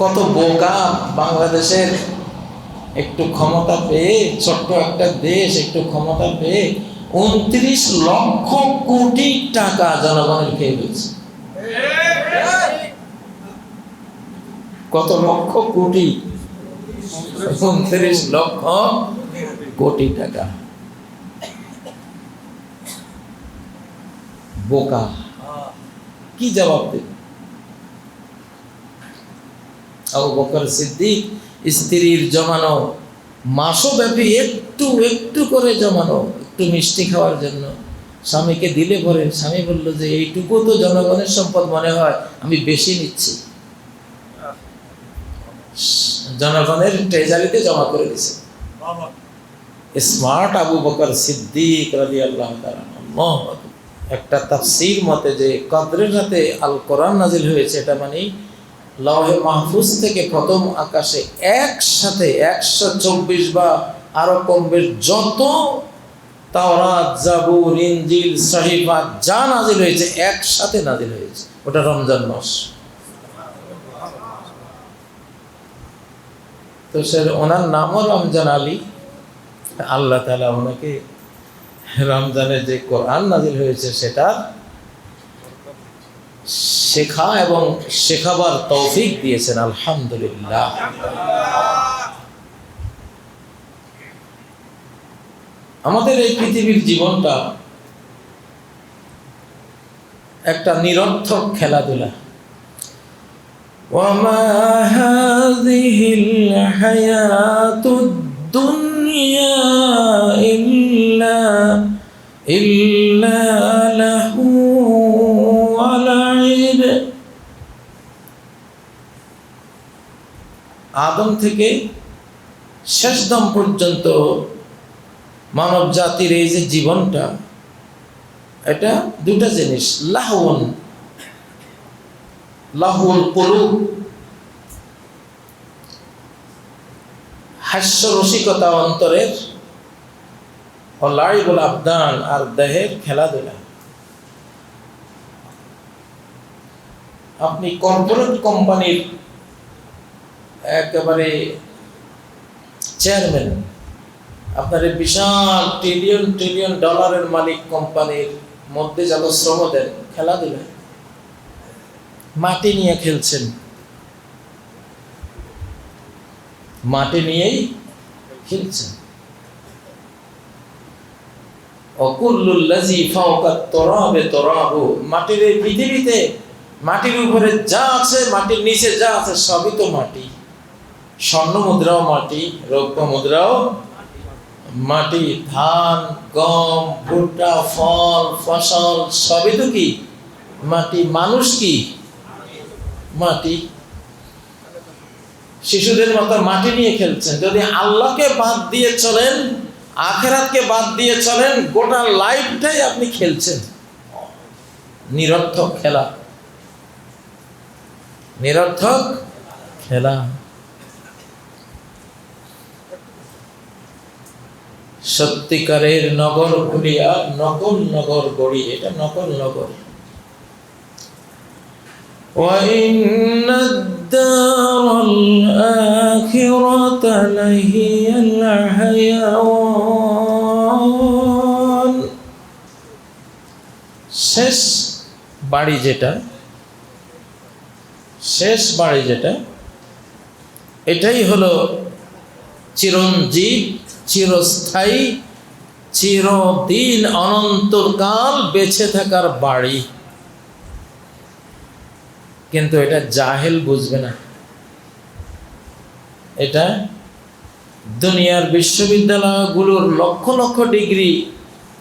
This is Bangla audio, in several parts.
কত বোকা বাংলাদেশের একটু ক্ষমতা পেয়ে, ছোট্ট একটা দেশ একটু ক্ষমতা পেয়ে উনত্রিশ লক্ষ কোটি টাকা জনগণের খেয়ে ফেলছে। কত লক্ষ কোটি? উনত্রিশ লক্ষ কোটি টাকা। বোকা। কি জবাব দেবে? আবু বকর সিদ্দিক স্ত্রীর জমানো মাসব্যাপী একটু একটু করে জমানো, একটু মিষ্টি খাওয়ার জন্য। স্বামীকে দিলে পরে স্বামী বলল যে, এইটুকু তো জনগণের সম্পদ মনে হয়, আমি বেশি নিচ্ছি। জনগণের ট্রেজারিতে জমা করে দিছে। স্মার্ট আবু বকর সিদ্দিক রাজি আল্লাহ একটা তাফসির মতে যে, কদরের রাতে আল কোরআন নাজিল হয়েছে। এটা মানে লহে মাহফুজ থেকে প্রথম আকাশে একসাথে একশো চব্বিশ বা আরও কম বেশ যত তাওরাত ইঞ্জিল সাহিফা যা নাজিল হয়েছে, একসাথে নাজিল হয়েছে। ওটা রমজান মাস। তো সে ওনার নামও রমজান আলী। আল্লাহ তালা ওনাকে রমজানে যে কোরআন নাজিল হয়েছে সেটা শেখা এবং শেখাবার তৌফিক দিয়েছেন আলহামদুলিল্লাহ আমাদের এই পৃথিবীর জীবনটা একটা নিরর্থক খেলাধুলা وما هذه الحياة الدنيا إلا إلا আদম থেকে শেষদম পর্যন্ত মানব জাতির এই যে জীবনটা, এটা দুটা জিনিস লাহন লাহুল কুলুব, হাস্য রসিকতা অন্তরের ও লাইবুল আবদান আর দেহের খেলাধুলা। আপনি কর্পোরেট কোম্পানির একেবারে চেয়ারম্যান আপনার বিশাল ট্রিলিয়ন ট্রিলিয়ন ডলারের মালিক কোম্পানির মধ্যে যত শ্রম দেন খেলাধুলা মাটি নিয়ে খেলছেন। মাটি নিয়েই খেলছেন। অকুল্লুল্লাজি ফাওকা তরাবে তরাবু, মাটির এই পৃথিবীতে মাটির উপরে যা আছে, মাটির নিচে যা আছে, সবই তো মাটি। স্বর্ণ মুদ্রাও মাটি, রৌপ্য মুদ্রাও মাটি, ধান, গম, ভুট্টা, ফল, ফসল, সবই তো কি? মাটি মানুষ কি? মাটি। শিশুদের মতো মাটি নিয়ে খেলছেন। যদি আল্লাহকে বাদ দিয়ে চলেন, আখেরাতকে বাদ দিয়ে চলেন, গোটা লাইফটাই আপনি খেলছেন। নিরর্থক খেলা। নিরর্থক খেলা। সত্যিকারের নগর ভুলিয়া নকল নগর গড়ি এটা নকল নগর وإن الدار الآخرة لهي الحيوان শেষ বাড়ি যেটা শেষ বাড়ি যেটা এটাই হলো চিরঞ্জীব চিরস্থায়ী চিরদিন অনন্তকাল বেঁচে থাকার বাড়ি কিন্তু এটা জাহেল বুঝবে না এটা দুনিয়ার বিশ্ববিদ্যালয়গুলোর লক্ষ লক্ষ ডিগ্রি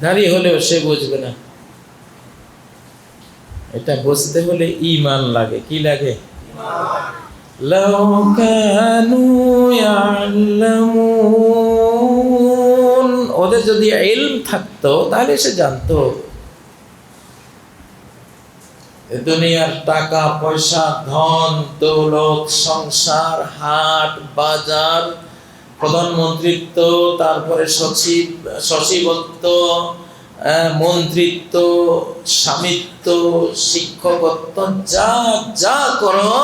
ধারী হলেও সে বুঝবে না এটা বুঝতে হলে ইমান লাগে কি লাগে لو كانوا يعلمون ওদের যদি ইলম থাকতো, তাহলে সে জানতো। দুনিয়ার টাকা, পয়সা, ধন, দৌলত, সংসার, হাট, বাজার, প্রধানমন্ত্রিত্ব, তারপরে সচিব, সচিবত্ব মন্ত্রিত্ব, স্বামিত্ব, শিক্ষকত্ব, যা যা করো,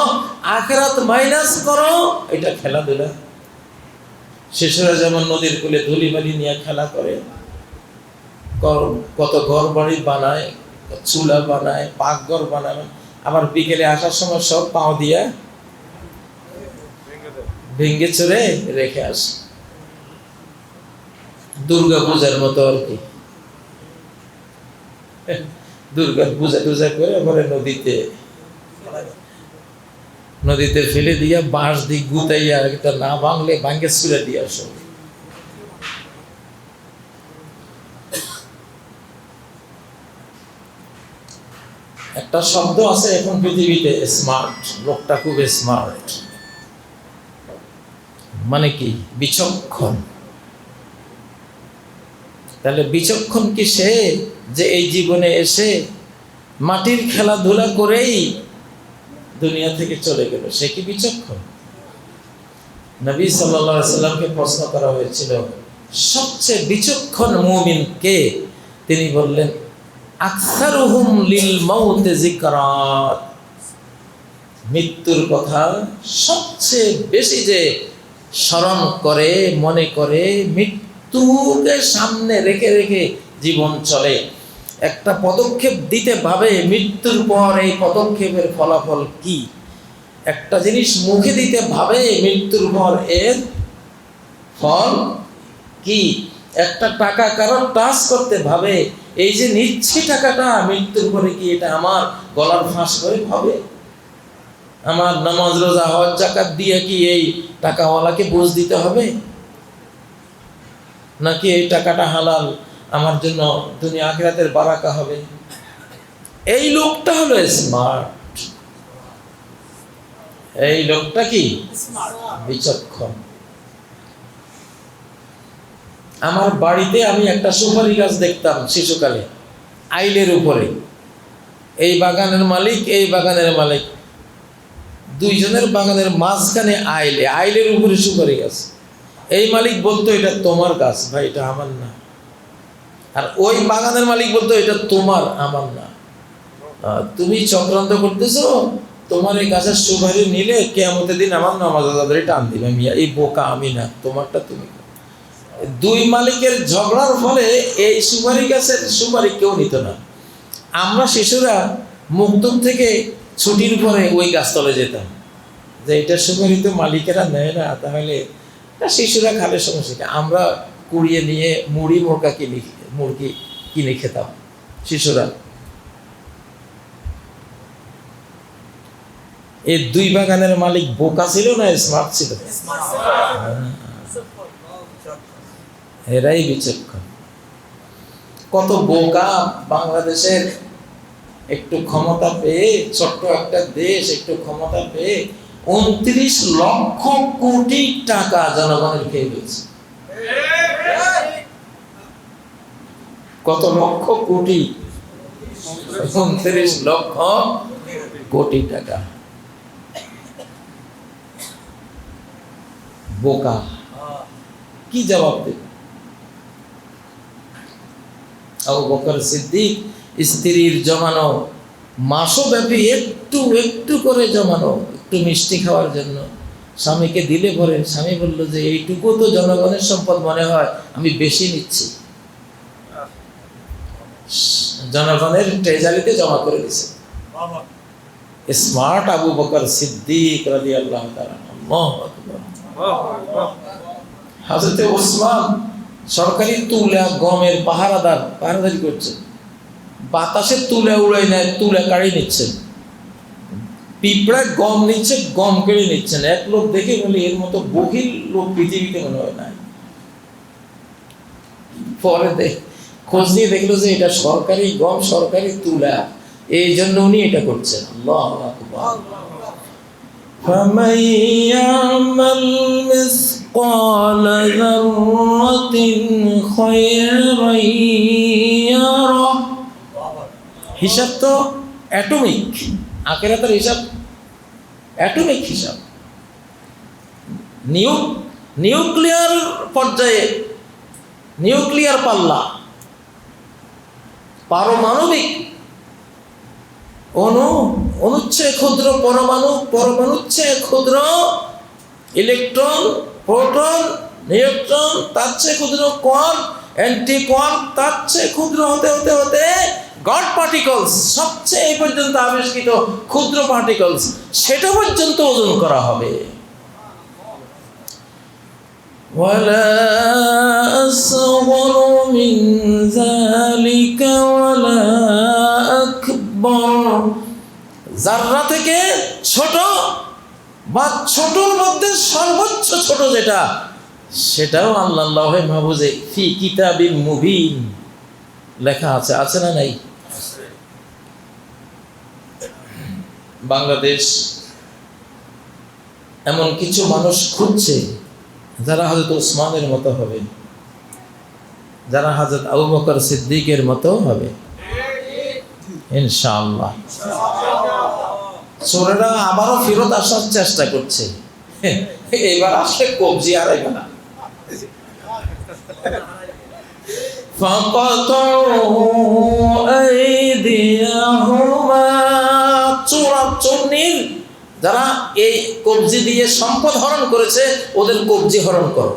আখেরাত মাইনাস করো, এটা খেলাধুলা। শিশুরা যেমন নদীর কূলে ধুলিবালি নিয়ে খেলা করে কত ঘর বাড়ি বানায় চুলা বানায়, পাকঘর বানায়, আবার বিকেলে আসার সময় সব পাও দিয়ে ভেঙ্গে চড়ে রেখে আসে। দুর্গা পূজার মতো আর কি। দুর্গা পূজা টুজা করে পরে নদীতে নদীতে ফেলে দিয়া বাঁশ দিয়ে গুতাইয়া এটা না ভাঙলে ভাঙ্গে ছুড়ে দিয়ে আসো একটা শব্দ আছে এখন পৃথিবীতে স্মার্ট লোকটা খুব স্মার্ট মানে কি? বিচক্ষণ। তাহলে বিচক্ষণ কি সে যে এই জীবনে এসে মাটির খেলাধুলা করেই দুনিয়া থেকে চলে গেল। সে কি বিচক্ষণ? নবী সাল্লামকে প্রশ্ন করা হয়েছিল, সবচেয়ে বিচক্ষণ মুমিন কে? তিনি বললেন মৃত্যুর কথা সবচেয়ে বেশি যে স্মরণ করে, মনে করে, মৃত্যুকে সামনে রেখে রেখে জীবন চলে। একটা পদক্ষেপ দিতে ভাবে মৃত্যুর পর এই পদক্ষেপের ফলাফল কি? একটা জিনিস মুখে দিতে ভাবে মৃত্যুর পর এর ফল কি? একটা টাকা কারণ টাচ করতে ভাবে, এই যে নিচ্ছি টাকাটা মৃত্যুর পরে কি এটা আমার গলার ফাঁস করে ভাবে? আমার নামাজ, রোজা, হজ জাকাত দিয়ে কি এই টাকাওয়ালাকে বোঝ দিতে হবে? নাকি এই টাকাটা হালাল? আমার জন্য দুনিয়া আখিরাতের বারাকা হবে। এই লোকটা হলো স্মার্ট এই লোকটা কি? বিচক্ষণ। আমার বাড়িতে আমি একটা সুপারি গাছ দেখতাম শিশুকালে, আইলের উপরে। এই বাগানের মালিক, এই বাগানের মালিক। দুইজনের বাগানের মাঝখানে আইলে, আইলের উপরে সুপারি গাছ। এই মালিক বলতো, এটা তোমার গাছ, ভাই, এটা আমার না। আর ওই বাগানের মালিক বলতো, এটা তোমার, আমার না। তুমি চক্রান্ত করতেছো, তোমার এই গাছের সুপারি নিলে কেমতের দিন আমার নামাজ আদারে টান দিবে। মিয়া, এই বোকা আমি না, তোমারটা তুমি দুই মালিকের ঝগড়ার ফলে এই সুপারি গাছের সুপারি কেউ নিত না। আমরা শিশুরা মুক্তম থেকে ছুটির পরে ওই গাছতলে যেতাম। যে এটা সুপারি তো মালিকেরা নেয় না, তাহলে শিশুরা খাবে সমস্যা আমরা কুড়িয়ে নিয়ে মুড়ি মোরকা কিনে মুরগি কিনে খেতাম, শিশুরা। এই দুই বাগানের মালিক বোকা ছিল না স্মার্ট ছিল? এরাই বিচক্ষণ। কত বোকা বাংলাদেশের একটু ক্ষমতা পেয়ে, ছোট্ট একটা দেশ একটু ক্ষমতা পেয়ে, উনত্রিশ লক্ষ কোটি টাকা জনগণের খেয়ে গেছে কত লক্ষ কোটি? উনত্রিশ লক্ষ কোটি টাকা। বোকা। কি জবাব দেবে আবু বকর সিদ্দিক, স্ত্রীর জমানো, মাসব্যাপী একটু একটু করে জমানো, একটু মিষ্টি খাওয়ার জন্য। স্বামীকে দিলে পরে স্বামী বলল যে, এইটুকু তো জনগণের সম্পদ মনে হয়, আমি বেশি নিচ্ছি। জনগণের ট্রেজারিতে জমা করে দিছে। স্মার্ট আবু বকর সিদ্দিক রাজি আল্লাহ হাজরতে ওসমান সরকারি তুলা গমের পাহারাদার পাহারাদারি করছেন বাতাসে তুলে উড়াই নেয় তুলে কাড়ি নিচ্ছেন। পিঁপড়া গম নিচ্ছে গম কেড়ে নিচ্ছেন। এক লোক দেখে বলে এর মতো বহির লোক পৃথিবীতে মনে হয় না পরে দেখ খোঁজ নিয়ে দেখলো যে এটা সরকারি গম সরকারি তুলা এই জন্য উনি এটা করছেন আল্লাহু আকবার فمن يعمل مثقال ذرة خيرا يره হিসাব তো অ্যাটমিক আখেরাতের হিসাব অ্যাটমিক হিসাব নিউ নিউক্লিয়ার পর্যায়ে নিউক্লিয়ার পাল্লা পারমাণবিক অনু, অনুচ্ছেদ ক্ষুদ্র, পরমাণু পরমাণুর চেয়ে ক্ষুদ্র, ইলেকট্রন, প্রোটন, নিউট্রন, তার চেয়ে ক্ষুদ্র কোয়ার্ক অ্যান্টি কোয়ার্ক তার চেয়ে ক্ষুদ্র হতে হতে হতে গড পার্টিকলস, সবচেয়ে এই পর্যন্ত আবিষ্কৃত ক্ষুদ্র পার্টিকলস, সেটা পর্যন্ত ওজন করা হবে। ولا أصغر من ذلك ولا أكبر জাররা থেকে ছোট বা ছোটর মধ্যে সর্বোচ্চ ছোট যেটা সেটাও আল্লাহ মাহবুজে ফি কিতাবিন মুবিন লেখা আছে আছে না নাই বাংলাদেশ এমন কিছু মানুষ খুঁজছে যারা হজরত ওসমানের মতো হবে যারা হজরত আবু বকর সিদ্দিকের মতো হবে ইনশাআল্লাহ চোরেরা আবারও ফেরত আসার চেষ্টা করছে এবার আসলে কবজি আর এবার না فقطعوا أيديهما যারা এই কবজি দিয়ে সম্পদ হরণ করেছে ওদের কবজি হরণ করো।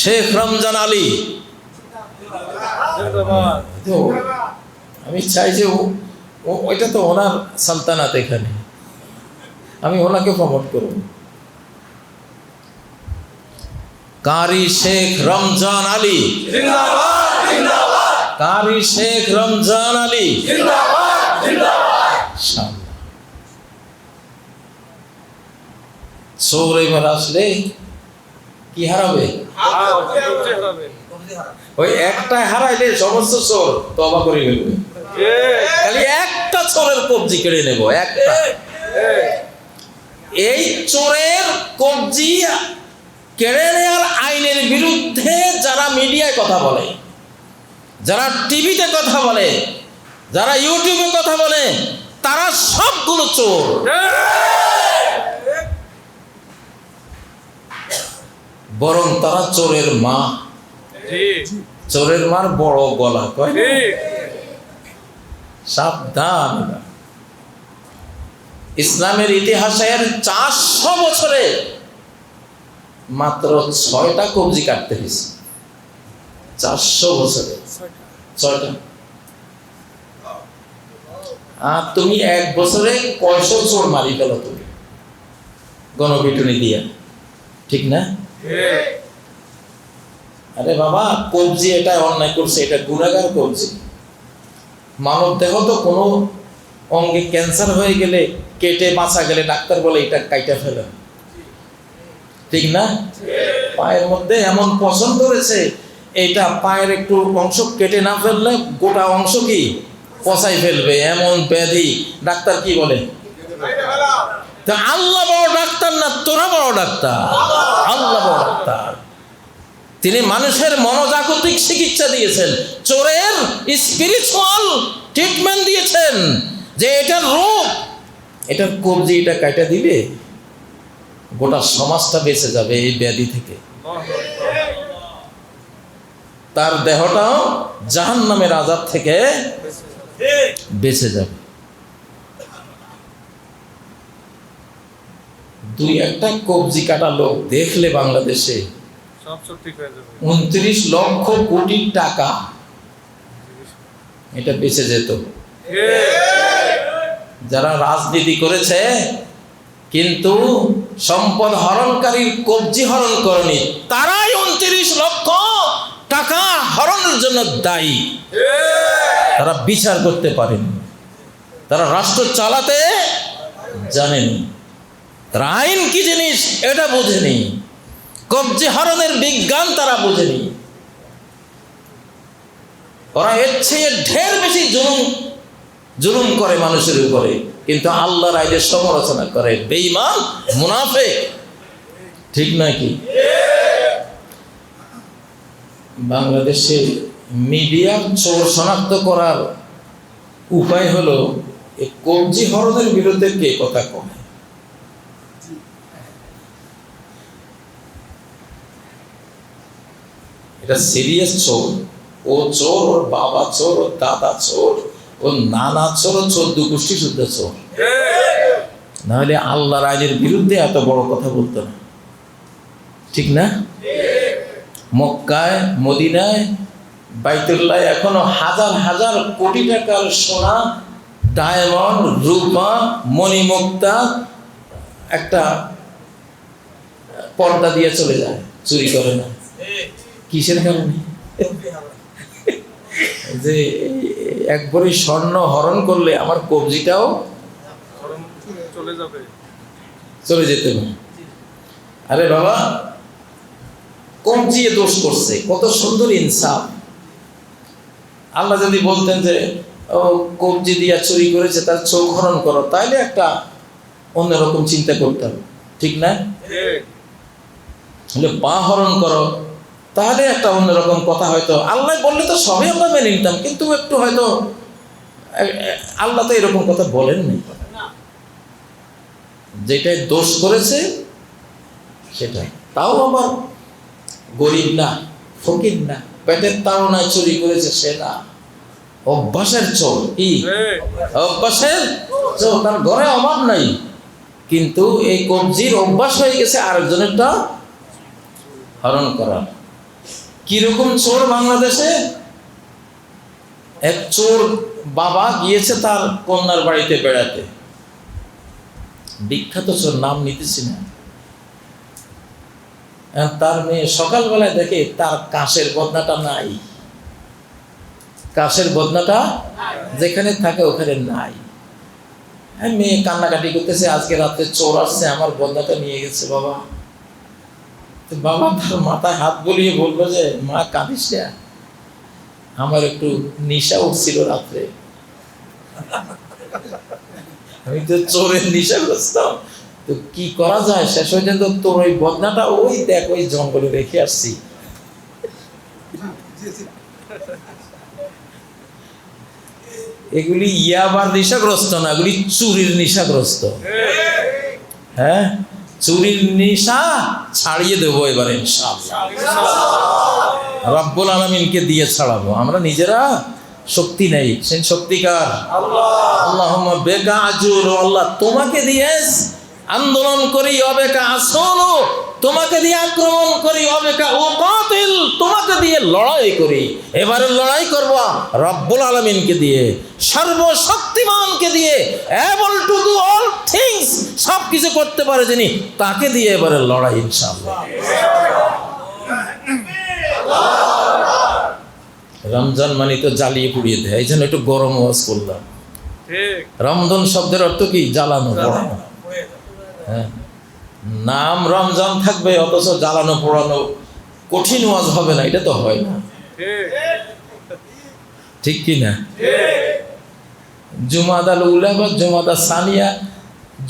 শেখ রমজান আলী। আমি চাই যে ওইটা তো ওনার সালতানাত এখানে। আমি ওনাকে প্রমোট করব। কারি শেখ রমজান আলী। কারি শেখ রমজান আলী। চোর এবার আসলে কি হারাবে? ওই হারাইলে সমস্ত চোর তবা করে ফেলবে। খালি একটা চোরের কবজি কেড়ে নেব, একটা। এই চোরের কবজি কেড়ে নেওয়ার আইনের বিরুদ্ধে যারা মিডিয়ায় কথা বলে যারা টিভিতে কথা বলে, যারা ইউটিউবে কথা বলে, তারা সবগুলো চোর। বরং তারা চোরের মা। চোরের মার বড় গলা, কয়? সাবধান। ইসলামের ইতিহাসের চারশো বছরে মাত্র ছয়টা কবজি কাটতে হয়েছে। চারশো বছরে ছয়টা। তুমি এক বছরে কয়শো চোর মারি গেল তুমি? গণপিটুনি দিয়া। ঠিক না? আরে বাবা, কবজি এটা অন্যায় করছে, এটা গুণাগার কবজি। মানব দেহ তো কোনো অঙ্গে ক্যান্সার হয়ে গেলে, কেটে বাঁচা গেলে ডাক্তার বলে এটা কাইটা ফেলে। ঠিক না? পায়ের মধ্যে এমন পছন্দ রয়েছে এটা পায়ের একটু অংশ কেটে না ফেললে গোটা অংশ কি? পচাই ফেলবে, এমন ব্যাধি। ডাক্তার কি বলে? তা আল্লাহ বড় ডাক্তার না তোরা বড় ডাক্তার? আল্লাহ বড় ডাক্তার। তিনি মানুষের মনোজাগতিক চিকিৎসা দিয়েছেন, চোরের স্পিরিচুয়াল ট্রিটমেন্ট দিয়েছেন, যে এটার রোগ এটার কবজি এটা কাটা দিবে গোটা সমাজটা বেঁচে যাবে এই ব্যাধি থেকে। তার দেহটাও জাহান নামের আজাদ থেকে বেঁচে যাবে। দুই একটা কবজি কাটা লোক দেখলে বাংলাদেশে উনত্রিশ লক্ষ কোটি টাকা এটা বেঁচে যেত। যারা রাজনীতি করেছে কিন্তু সম্পদ হরণকারী কবজি হরণ করেনি তারাই উনত্রিশ লক্ষ টাকা হরণের জন্য দায়ী। তারা বিচার করতে পারেন। তারা রাষ্ট্র চালাতে জানেন। তারা আইন কি জিনিস এটা বোঝেনি। কবজি হরণের বিজ্ঞান তারা বোঝেনি। ওরা এর চেয়ে ঢের বেশি জুলুম জুলুম করে মানুষের উপরে। কিন্তু আল্লাহর আইনের সমালোচনা করে বেইমান মুনাফে ঠিক নাকি বাংলাদেশে মিডিয়া চোর শনাক্ত করার উপায় হলো কবজি হরণের বিরুদ্ধে কে কথা কয়? এটা সিরিয়াস চোর। ও চোর, ওর বাবা চোর, ওর দাদা চোর, ওর নানা চোর ও চোদ্দ গোষ্ঠী শুদ্ধ চোর। নাহলে আল্লাহর আইনের বিরুদ্ধে এত বড় কথা বলতো না। ঠিক না? মক্কায় মদিনায় বাইতুল্লাহ এখনও হাজার হাজার কোটি টাকার সোনা ডায়মন্ড রূপা মণিমুক্তা একটা পর্দা দিয়ে চলে যায় চুরি করে না। কিসের কারণে? যে একবারই স্বর্ণ হরণ করলে আমার কবজিটাও চলে যাবে। চলে যেতে পারে। আরে বাবা কমজিয়ে দোষ করছে, কত সুন্দর ইনসাফ। আল্লাহ যদি বলতেন যে, ও কবজি দিয়া চুরি করেছে, তার চোখ হরণ করো তাহলে একটা অন্যরকম চিন্তা করতাম, ঠিক না? পা হরণ করো, তাহলে একটা অন্যরকম কথা হয়তো, আল্লাহ বললে তো সবই আমরা মেনে নিতাম, কিন্তু একটু হয়তো আল্লাহ তো এরকম কথা বলেননি যেটাই দোষ করেছে সেটা তাও আবার গরিব না ফকির না পেটের তাড়নায় চুরি করেছে সে না। অভ্যাসের চোর কি? অভ্যাসের চোর তার ঘরে অভাব নাই। কিন্তু এই কবজির অভ্যাস হয়ে গেছে আরেকজনেরটা হরণ করা। কীরকম চোর বাংলাদেশে? এক চোর বাবা গিয়েছে তার কন্যার বাড়িতে বেড়াতে। বিখ্যাত চোর নাম নিতেছি না। তার মেয়ে সকালবেলায় দেখে তার কাশের বদনাটা নাই। কাশের বদনাটা যেখানে থাকে ওখানে নাই। হ্যাঁ মেয়ে কান্নাকাটি করতেছে, আজকে রাতে চোর আসছে, আমার বদনাটা নিয়ে গেছে বাবা। বাবা তার মাথায় হাত বলিয়ে বলল যে, মা, কাঁদিস আমার একটু নিশা উঠছিল রাত্রে। আমি তো চোরের নিশা করতাম তো কি করা যায়? শেষ পর্যন্ত তোর ওই বদনাটা ওই দেখ ওই জঙ্গলে রেখে আসছি। এগুলি ইয়াবার নেশাগ্রস্ত না এগুলি চুরির নেশাগ্রস্ত। হ্যাঁ? চুরির নেশা ছাড়িয়ে দেবো এবার রব্বুল আলমিনকে দিয়ে ছাড়াবো। আমরা নিজেরা শক্তি নেই। সে শক্তিকার। আল্লাহ। বেকা আজুর। আল্লাহ তোমাকে দিয়ে আন্দোলন করি অবেকা আসলো তোমাকে দিয়ে আক্রমণ করি অবেকা ও কাতিল তোমাকে দিয়ে লড়াই করি। এবারে লড়াই করব রব্বুল আলমিনকে দিয়ে সর্বশক্তিমানকে দিয়ে able to do all things সব কিছু করতে পারে যিনি তাকে দিয়ে এবারে লড়াই ইনশাআল্লাহ। রমজান মানে তো জ্বালিয়ে পুড়িয়ে দেয় এই জন্য একটু গরম ওয়াজ করলাম। রমজান শব্দের অর্থ কি? জ্বালানো হ্যাঁ নাম রমজান থাকবে, অথচ জ্বালানো পোড়ানো কঠিন ওয়াজ হবে না, এটা তো হয় না। ঠিক কি না? জুমাদা উলা বা জুমাদা সানিয়া,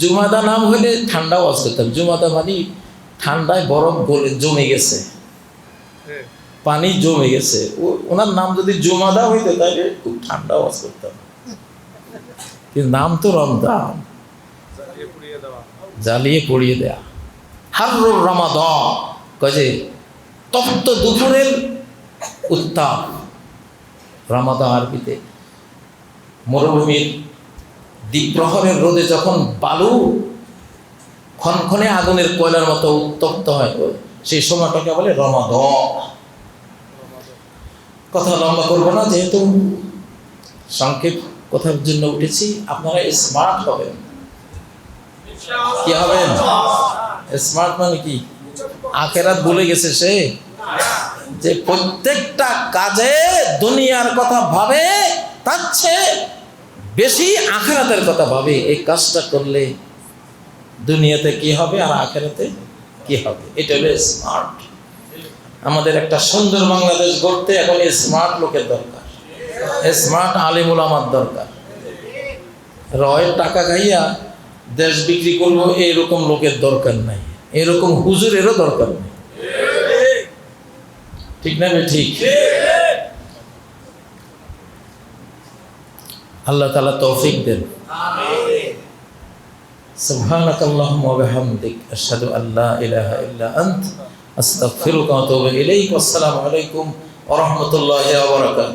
জুমাদা নাম হলে ঠান্ডা ওয়াজ করতাম জুমাদা মানে ঠান্ডায় বরফ গলে জমে গেছে। পানি জমে গেছে। ওনার নাম যদি জুমাদা হইতো, তাহলে খুব ঠান্ডা ওয়াজ করতাম কিন্তু নাম তো রমজান। জ্বালিয়ে পড়িয়ে দেয়া। হারুর রমাদন। কাজে তপ্ত দুপুরের উত্তাপ রমাদা আরবিতে মরুভূমির দ্বীপ্রহরের রোদে যখন বালু ক্ষণক্ষণে আগুনের কয়লার মতো উত্তপ্ত হয় সেই সময়টাকে বলে রমাদ কথা লম্বা করব না, যেহেতু সংক্ষেপ কথার জন্য উঠেছি, আপনারা স্মার্ট হবেন। কি হবেন স্মার্ট মানে কি? আখেরাত ভুলে গেছে সে? যে প্রত্যেকটা কাজে দুনিয়ার কথা ভাবে, তার চেয়ে বেশি আখেরাতের কথা ভাবে। এই কাজটা করলে দুনিয়াতে কি হবে আর আখেরাতে কি হবে? এটা হলো স্মার্ট আমাদের একটা সুন্দর বাংলাদেশ গড়তে এখন স্মার্ট লোকের দরকার। স্মার্ট আলিমুল আমার দরকার। রয়ের টাকা খাইয়া দেশ বিক্রি করবো এরকম লোকের দরকার নাই এরকম হুজুরেরও দরকার নেই ঠিক না ভাই ঠিক আল্লাহ তালা তৌফিক দেন سبحانك اللهم وبحمدك أشهد أن لا إله إلا أنت আস্তাগফিরুকা ওয়া আতুবু ইলাইক আসসালামু আলাইকুম ওয়া রাহমাতুল্লাহি ওয়া বারাকাতুহু